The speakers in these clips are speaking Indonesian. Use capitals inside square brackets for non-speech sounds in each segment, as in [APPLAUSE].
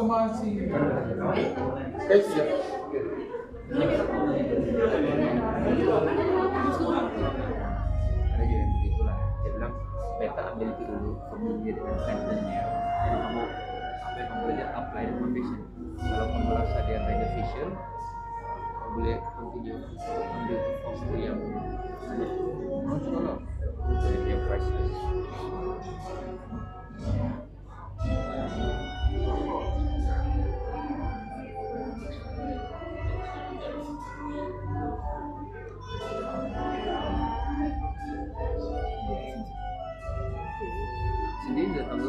Sama si Guys, ya. Ada gini begitulah. Dia bilang beta ambil itu dulu, kemudian jadikan sentennya. Jadi kamu yang kamu belajar apply the profession. Kalau kamu merasa dia beneficial, kamu boleh continue ambil waktu yang dari yang priceless.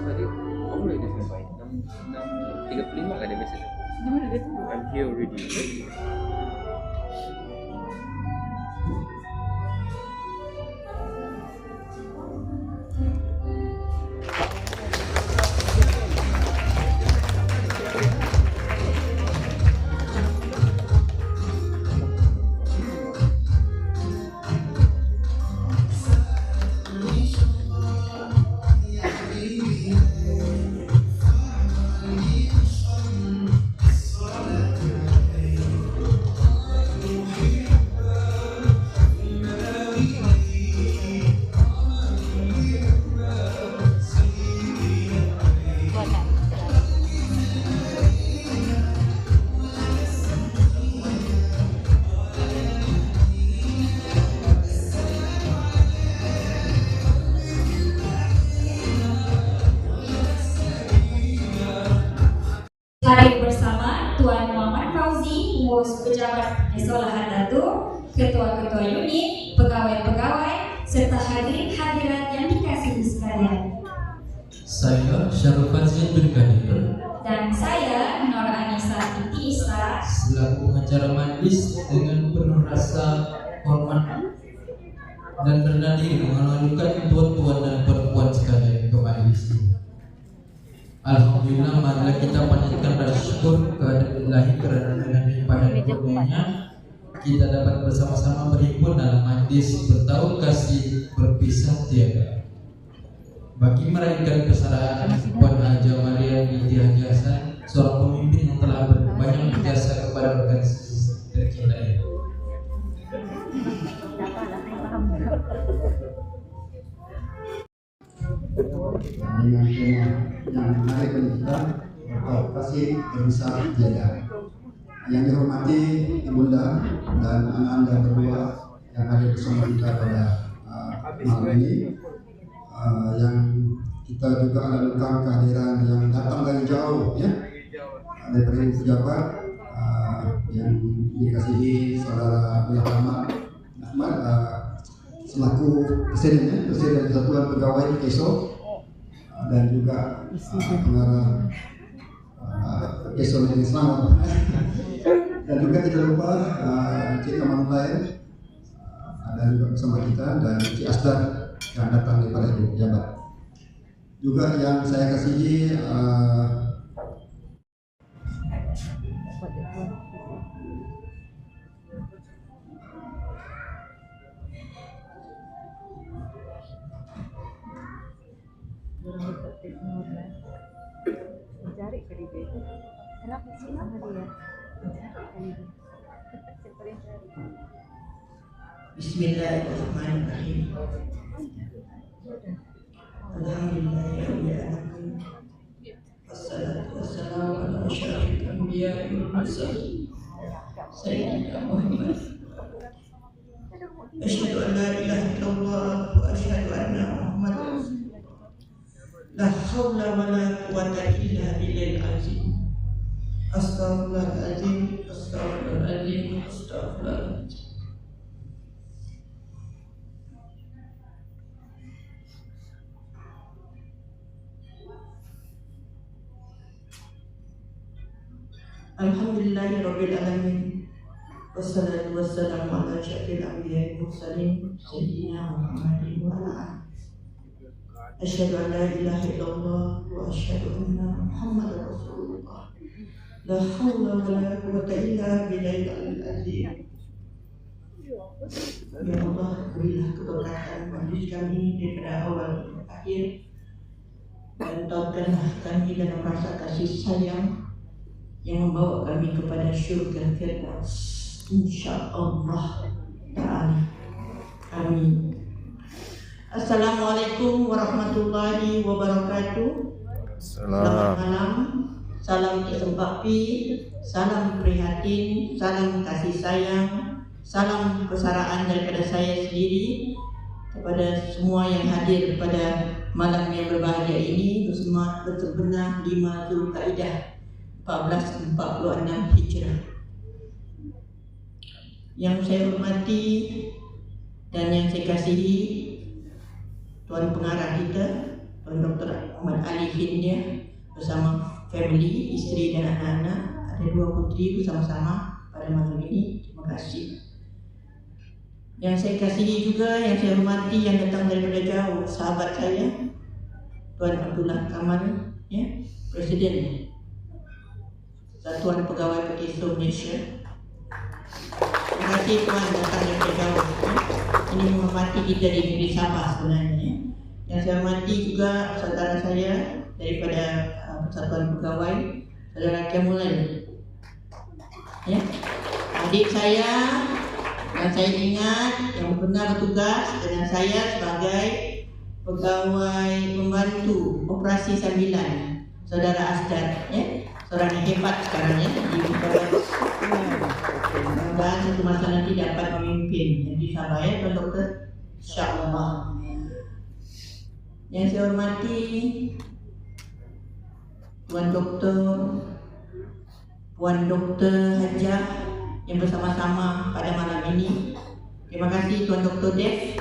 Tanggal tadi, kamu udah disampaikan enam enam tiga puluh lima kan dia message. I'm here already. Pengurus pejabat Desa Lahan Datu, ketua-ketua unit, pegawai-pegawai, serta hadirin hadirat yang dikasihi sekalian. Saya Syarul Fazil bin Kadir Dan saya Nur Anissa Titi Isa selaku pengacara majlis dengan penuh rasa hormat dan rendah diri mengalukan tuan-tuan dan perempuan sekalian ke majlis ini. Alhamdulillah marilah kita panjatkan rasa syukur kehadirat ilahi kerana dengan limpahan kurnianya kita dapat bersama-sama berhimpun dalam majlis bertahun kasih berpisah tiada. Bagi meraihkan persaraan Puan Haja Maria binti Haji Hasan seorang pemimpin yang telah berbanyak berjasa kepada organisasi tercinta ini. dengan tema yang menarik bagi kita berkat kasih berbesar tiada. Yang dihormati ibunda dan anak-anak berdua yang hadir bersama kita pada uh, malam ini, uh, yang kita juga lakukan kehadiran yang datang dari jauh, ya, dari ibu pejabat uh, yang dikasihi saudara Abdullah Ahmad uh, selaku presiden ya, presiden Pegawai KESO uh, dan juga uh, pengarah uh, KESO yang Islam dan juga tidak lupa uh, Cik Kamal lain dan juga bersama kita dan Cik Asdar yang datang daripada ibu pejabat juga yang saya kasihi uh, Alhamdulillahirabbil alamin. Wassalatu wassalamu ala asyrafil anbiya'i wal mursalin. Sayyidina Muhammad. Asyhadu an la ilaha illallah wa asyhadu anna Muhammadar Rasulullah. La haula wa la quwwata illa billahil azim. Astaghfirullahaladzim, astaghfirullahaladzim, astaghfirullahaladzim. Alhamdulillahi Rabbil Alamin. Wassalatu wassalamu ala syafil anbiya mursalin Sayyidina Muhammadin wa ala ilaha illallah wa anna Rasulullah. La hawla wa la illa azim. Ya Allah, berilah keberkatan majlis kami daripada awal akhir. Dan tautkanlah kami dalam rasa kasih sayang yang membawa kami kepada syurga Firdaus. Insyaallah taala. Amin. Assalamualaikum warahmatullahi wabarakatuh. Selamat malam. Salam tersempapi Salam prihatin. Salam kasih sayang. Salam persaraan daripada saya sendiri Kepada semua yang hadir pada malam yang berbahagia ini Bersama berterbenah 5 Zulkaidah 1446 Hijrah. Yang saya hormati dan yang saya kasihi Tuan Pengarah kita Tuan Dr. Ahmad Ali Hindia bersama family, isteri dan anak-anak ada dua putri bersama-sama pada malam ini. Terima kasih. Yang saya kasihi juga, yang saya hormati yang datang daripada jauh sahabat saya Tuan Abdullah Kamal ya, Presiden Satuan Pegawai Pekiso Malaysia Terima kasih Tuan datang jauh ya. Ini menghormati kita di negeri Sabah sebenarnya ya. Yang saya hormati juga saudara saya daripada uh, Persatuan Pegawai Saudara Kemulan ya. Adik saya yang saya ingat yang pernah bertugas dengan saya sebagai pegawai pembantu operasi sambilan saudara Asdar ya yang hebat sekarang ya di dan satu masa nanti dapat memimpin di Sabah ya Tuan Doktor InsyaAllah yang saya hormati Tuan Doktor Puan Doktor Hajah yang bersama-sama pada malam ini. Terima kasih Tuan Dr. Dev,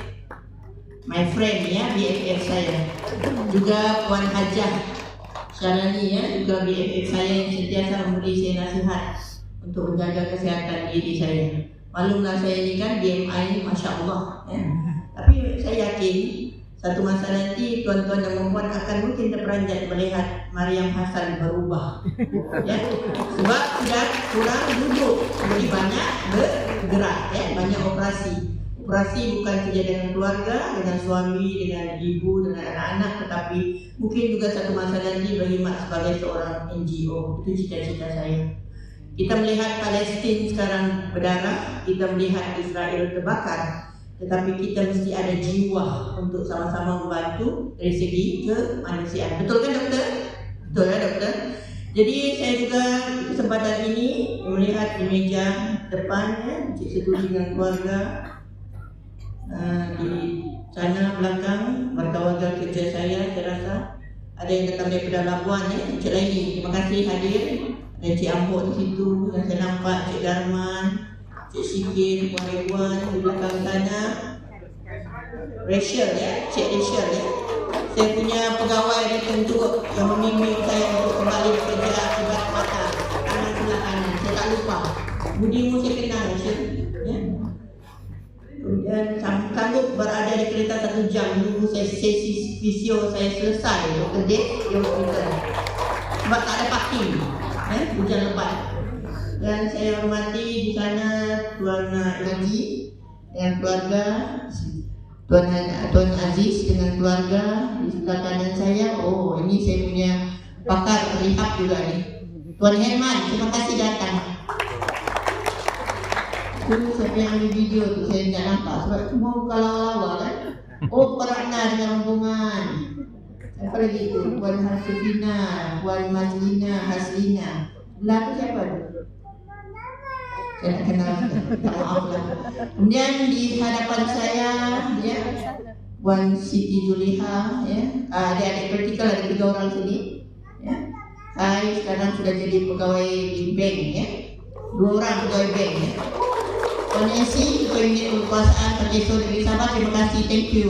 my friend ya, BFF saya. Juga Puan Hajah Syarani ya, juga BFF saya yang sentiasa memberi saya nasihat untuk menjaga kesehatan diri saya. Maklumlah saya ini kan BMI, Masya Allah. Ya. [LAUGHS] Tapi saya yakin satu masa nanti tuan-tuan dan perempuan akan mungkin terperanjat melihat Mariam Hasan berubah. [LAUGHS] ya. Sebab sudah kurang duduk, lebih banyak bergerak, ya, banyak operasi. Operasi bukan saja dengan keluarga, dengan suami, dengan ibu, dengan anak-anak, tetapi mungkin juga satu masa nanti berkhidmat sebagai seorang NGO. Itu cita-cita saya. Kita melihat Palestin sekarang berdarah, kita melihat Israel terbakar, tetapi kita mesti ada jiwa untuk sama-sama membantu dari segi kemanusiaan. Betul kan doktor? Betul ya doktor? Jadi saya juga kesempatan ini melihat di meja depan ya, Cik Setuli dengan keluarga uh, di sana belakang warga-warga kerja saya saya rasa ada yang datang daripada Labuan ya, Cik Laini. Terima kasih hadir. Ada Cik Ambok di situ yang saya nampak Cik Darman, Cik Sikit, Puan Ridwan di belakang sana Rachel ya, Cik Rachel ya Saya punya pegawai tertentu yang membimbing saya untuk kembali bekerja akibat mata kanan sebelah kanan Saya tak lupa Budimu saya kenal Rachel ya. Sang- sanggup berada di kereta satu jam saya sesi fisio saya selesai Dr. Dave di hospital Sebab tak ada parking eh, Hujan lebat dan saya hormati di sana Tuan Haji dengan keluarga Tuan Tuan Aziz dengan keluarga di sebelah kanan saya. Oh, ini saya punya pakar rehab juga nih. Tuan Herman, terima kasih datang. Itu saya punya ambil video tu saya tidak nampak sebab semua buka lawa-lawa kan. Oh, Perakna dengan rombongan. Siapa lagi tu? Puan Hasifina, Puan Majlina, Haslina. Tu siapa tu? Saya kenal maaf lah Kemudian di hadapan saya ya, Puan Siti Zuliha ya. Ah, Adik-adik vertikal ada tiga orang sini ya. Saya sekarang sudah jadi pegawai di bank ya. Dua orang pegawai bank ya. Ketua Unit Kekuasaan Perjeso Negeri Sabah Terima kasih, thank you.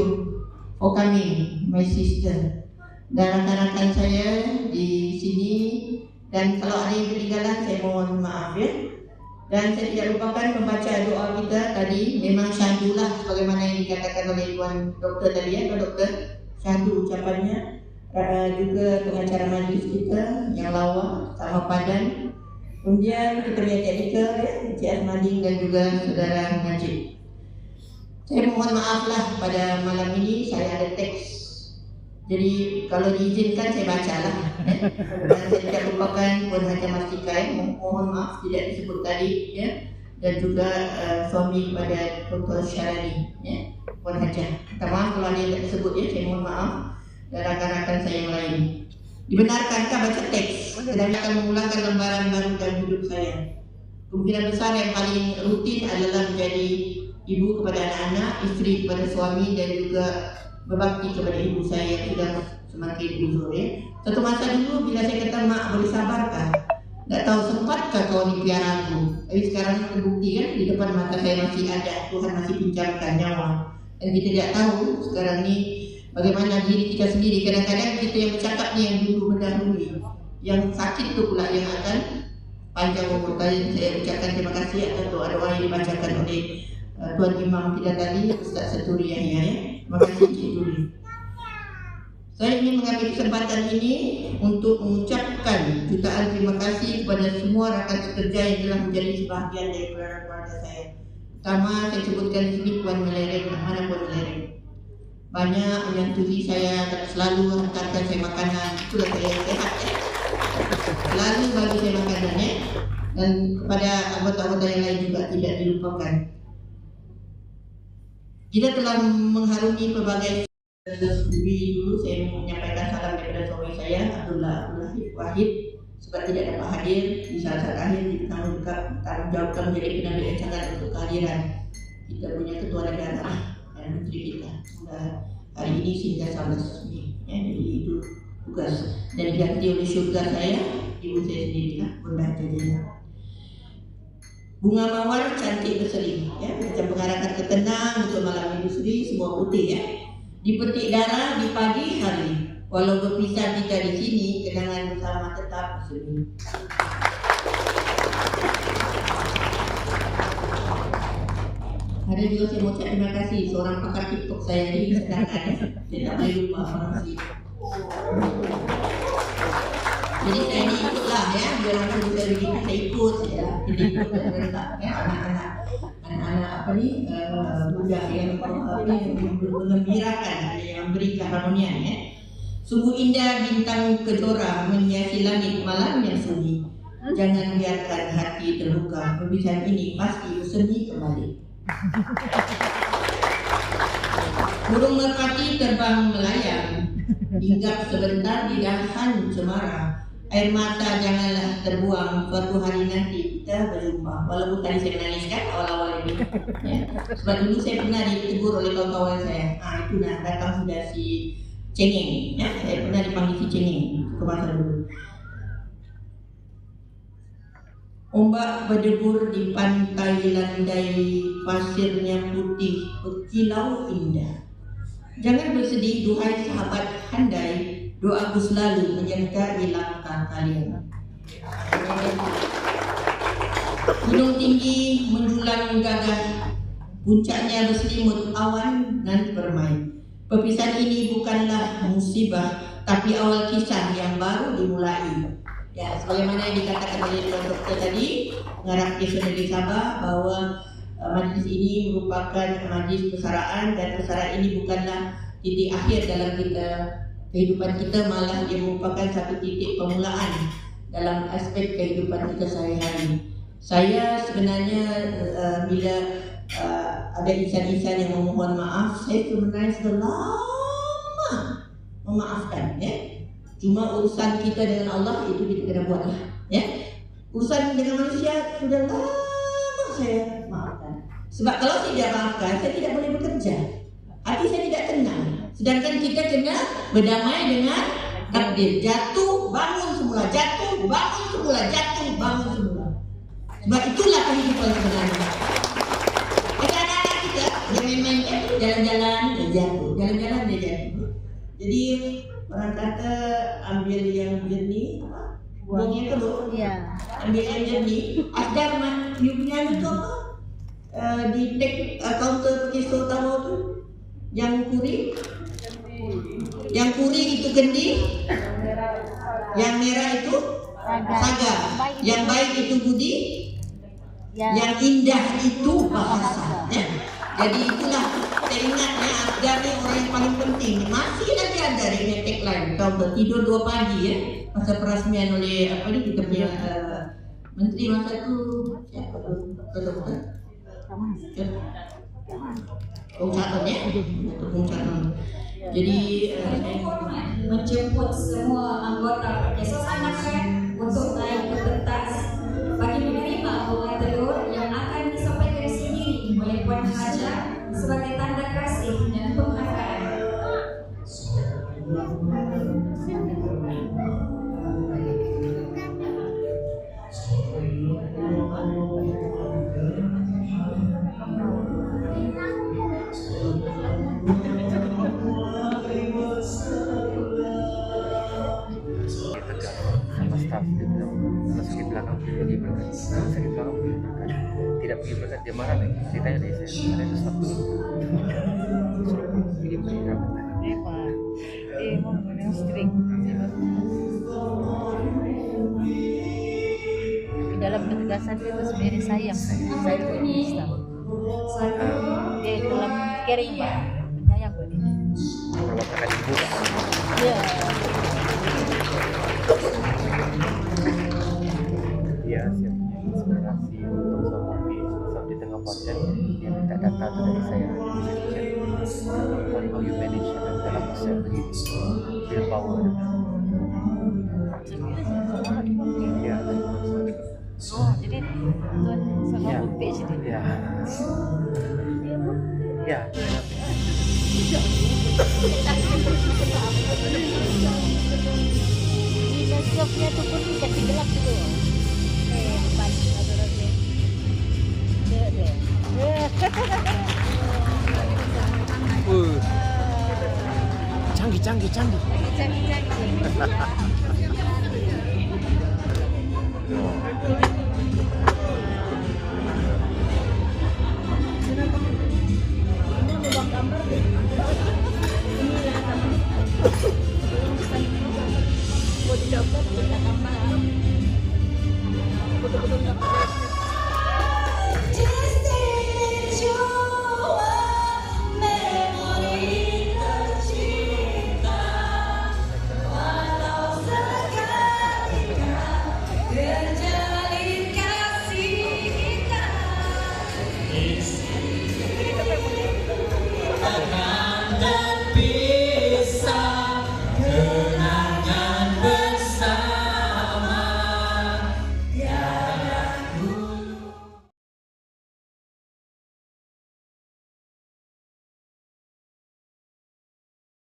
Coming, my sister. Dan rakan-rakan saya di sini. Dan kalau ada yang ketinggalan, saya mohon maaf ya. Dan saya tidak lupakan membaca doa kita tadi. Memang syahdulah sebagaimana yang dikatakan oleh Tuan Doktor tadi ya, Tuan Doktor. Syahdu ucapannya. Uh, juga pengacara majlis kita yang lawa sama padan kemudian kita punya teknikal ya Encik Asmadin dan juga saudara Najib. Saya mohon maaf lah pada malam ini saya ada teks. Jadi kalau diizinkan saya baca lah dan saya tidak lupakan Puan Haja Mastikai mohon maaf tidak disebut tadi ya. Dan juga uh, suami kepada Dr. Syarani ya. Puan Haja minta maaf kalau ada yang tak disebut ya. Saya mohon maaf. Dan rakan-rakan saya yang lain dibenarkankah baca teks dan akan mengulangkan lembaran baru dalam hidup saya kemungkinan besar yang paling rutin adalah menjadi ibu kepada anak-anak isteri kepada suami dan juga berbakti kepada ibu saya yang sudah semakin uzur ya. Satu masa dulu bila saya kata mak boleh sabarkah? Tak tahu sempatkah kau ni piara aku? Tapi sekarang terbukti kan di depan mata saya masih ada Tuhan masih pinjamkan nyawa. Dan kita tidak tahu sekarang ni bagaimana diri kita sendiri. Kadang-kadang kita yang bercakap ni yang dulu mendahului. Yang sakit tu pula yang akan panjang umur kali. Saya ucapkan terima kasih atas doa-doa yang dibacakan oleh uh, Tuan Imam kita tadi Ustaz Seturi Yahya ya. Terima kasih Cik Duli. Saya ingin mengambil kesempatan ini untuk mengucapkan jutaan terima kasih kepada semua rakan sekerja yang telah menjadi sebahagian dari keluarga saya. Pertama saya sebutkan di sini Puan Melereng, mana Puan Melereng. Banyak tulis saya selalu hantarkan saya makanan, itulah saya sehat ya. Selalu bagi saya makanan ya. Dan kepada anggota-anggota yang lain juga tidak dilupakan. Kita telah mengharungi pelbagai Lebih dulu saya menyampaikan salam daripada suami saya Abdullah Wahid sebab tidak dapat hadir di saat saat akhir di tanggung tanggung jawabkan menjadi penambil rancangan untuk kehadiran kita punya ketua negara dan menteri kita sudah hari ini sehingga sampai resmi ya jadi itu tugas dan diganti oleh syurga saya ibu saya sendiri lah bunda jadinya bunga mawar cantik berseri ya macam pengarahkan ketenang untuk malam industri semua putih ya dipetik darah di pagi hari. Walau berpisah kita di sini, kenangan bersama tetap bersemi. Ada juga saya mau terima kasih seorang pakar TikTok saya ini sedangkan tak boleh lupa orang si. Jadi saya ini ikutlah ya, biar orang bisa begitu saya ikut ya, kita ikut rentak ya anak-anak anak-anak apa ni uh, budak yang apa ni mengembirakan yang memberi keharmonian ya. Sungguh indah bintang kejora menghiasi langit malam yang sunyi. Jangan biarkan hati terluka. Perbicaraan ini pasti bersemi kembali. Burung merpati terbang melayang Hinggap sebentar di dahan cemara. Air mata janganlah terbuang Suatu hari nanti kita berjumpa. Walaupun tadi saya menangis kan awal-awal ini. Ya. Sebab dulu saya pernah ditegur oleh kawan-kawan saya. Ah itu nah datang sudah si Cengeng. Ya. Saya pernah dipanggil si Cengeng Ke masa dulu Ombak berdebur di pantai landai Pasirnya putih berkilau indah. Jangan bersedih duhai sahabat handai Doaku selalu menyertai langkah kalian Gunung tinggi menjulang gagah Puncaknya berselimut awan dan permai. Perpisahan ini bukanlah musibah Tapi awal kisah yang baru dimulai Ya, sebagaimana yang dikatakan oleh Tuan Doktor tadi, pengarah Desa Negeri Sabah bahwa uh, majlis ini merupakan majlis persaraan dan persaraan ini bukanlah titik akhir dalam kita kehidupan kita malah dia merupakan satu titik permulaan dalam aspek kehidupan kita sehari-hari. Saya sebenarnya uh, bila uh, ada insan-insan yang memohon maaf, saya sebenarnya sudah lama memaafkan ya. Cuma urusan kita dengan Allah itu kita kena buat lah, ya. Urusan dengan manusia sudah lama saya maafkan. Sebab kalau saya tidak maafkan, saya tidak boleh bekerja. Hati saya tidak tenang. Sedangkan kita kena berdamai dengan takdir. Jatuh, bangun semula. Jatuh, bangun semula. Jatuh, bangun semula. Sebab itulah kehidupan sebenarnya. Ada anak-anak kita yang main-main kan, jalan-jalan dia jatuh, jalan-jalan dia jatuh. Jadi orang kata ambil yang jernih, apa? buangnya keluar Iya. dia jadi Asgar mah you punya itu apa? Eh, di tek uh, counter pergi utama tu yang kuri yang kuri itu kendi yang merah itu? Saga. Yang baik itu budi Ya. yang indah itu bahasa. ya. Jadi itulah saya ingat ya Asgar ni orang yang paling penting. Masih lagi ada di tagline counter tidur dua pagi ya masa perasmian oleh apa ni kita punya uh, menteri masa tu? Siapa tu? Doktor? Bung Charles ya? Bung Charles jadi eh, menjemput semua anggota. Kesosakan untuk naik ke dalam ketegasan itu sebenarnya sayang. Ke Islam. Satu, Dia dalam caring, Pak. Sayang kali ibu Ya. dia siap inspirasi untuk sama podcast dia minta data tu dari saya dia bisa dicek on how you manage uh, dalam masa begitu build power ya Oh, jadi tuan sama ya page itu. ya ya Ini bioskopnya tu pun kasih canggih-canggih. Canggih-canggih.